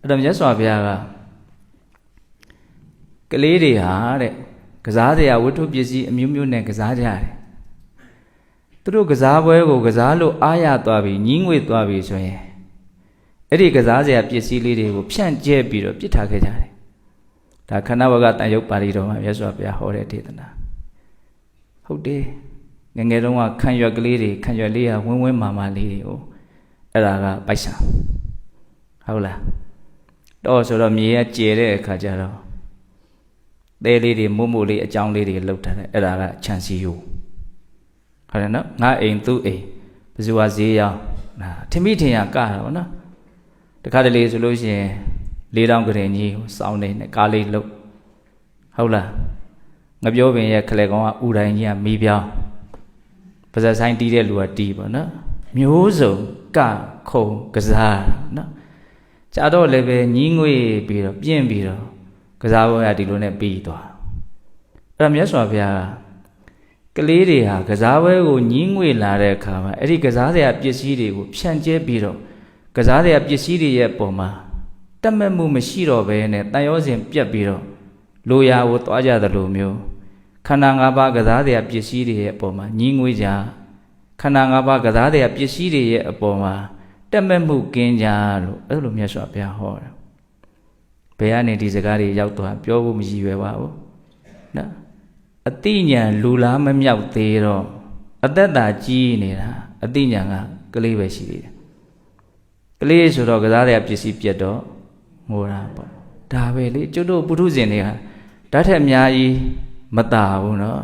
အဲ့တော့မြတ်စွာဘုရားကကလေးတွေဟာတဲ့ကစားစရာဝတ္ထုပစ္စည်းအမျိုးမျိုးနဲ့ကစားကြတယ်သူတို့ကစားပွဲကိုကစားလို့အားရသွားပြီညီးငွေ့သွားပြီဆိုရင်အဲ့ဒီကစားစရာပစ္စည်းလေးတွေကိုဖြန့်ကျဲပြီးတော့ပြစ်ထားခဲ့ကြတယ်ဒါခဏဝကတန်ရုပ်ပါဠိတော်မှာမြတ်စွာဘုရားဟောတဲ့ဒေသနာဟုတ်တယ်ငယ်ငယ်တုန်းကခံရွက်ကလေးတွေခံရွက်လေးကဝင်းဝင်းမာမာလေးတွေကိုအဲ့ဒါကပိုက်ဆံဟုတ်လား တော့ဆိုတော့မြေကကျဲတဲ့အခါကျတော့သဲလေးတွေမုတ်မုတ်လေးအကြောင်းလေးတွေလှုပ်ထားတယ်အဲ့ဒါကခြံစည်းရိုးဟုတ်တယ်နော်ငါအိမ်သူ့အိမ်ဘယ်သူကဈေးရောက်နာထင်မိထင်ရကတာဗောနော်တခါတလေဆိုလို့ရှိရင်လေးတောင်ကရင်ကြီးကိုစောင်းနေနဲ့ကားလေးလှုပ်ဟုတ်လားငပြောပင်ရဲ့ခလေကောင်ကဥတိုင်းကြီးကမီးပြောင်းပါဇက်ဆိုင်တီးတဲ့လူကတီးပေါ့နော်မျိုးစုံကခုံကစားနော် ကြာတော့လည်းပဲညီးငွေပြီးတော့ပြင့်ပြီးတော့ကစားပွဲကဒီလိုနဲ့ပြီးသွားအဲ့တော့မြတ်စွာဘုရားကကလေးတွေဟာကစားပွဲကိုညီးငွေလာတဲ့အခါမှာအဲ့ဒီကစားစရာပစ္စည်းတွေကိုဖြန့်ကျဲပြီးတော့ကစားစရာပစ္စည်းတွေရဲ့ပုံမှာတတ်မဲ့မှုမရှိတော့ဘဲနဲ့တန်ရောစဉ်ပြက်ပြီးတော့လိုရာကိုတွားကြသလိုမျိုးခန္ဓာ၅ပါးကစားစရာပစ္စည်းတွေရဲ့အပေါ်မှာညီးငွေကြခန္ဓာ၅ပါးကစားစရာပစ္စည်းတွေရဲ့အပေါ်မှာ တက်မဲ့မှုကင်းကြလို့အဲ့လိုမြတ်စွာဘုရားဟောတယ်ဘယ်ကနေဒီစကားတွေရောက်သွားပြောဖို့မရည်ရွယ်ပါဘူးနော်အတိညာလူလားမမြောက်သေးတော့အသက်တာကြီးနေတာအတိညာကကလေးပဲရှိသေးတယ်ကလေးဆိုတော့ကစားတဲ့ပစ္စည်းပြတ်တော့ငိုတာပေါ့ဒါပဲလေကျွတ်တို့ပုထုဇဉ်တွေကဓာတ်ထက်အများကြီးမตาဘူးเนาะ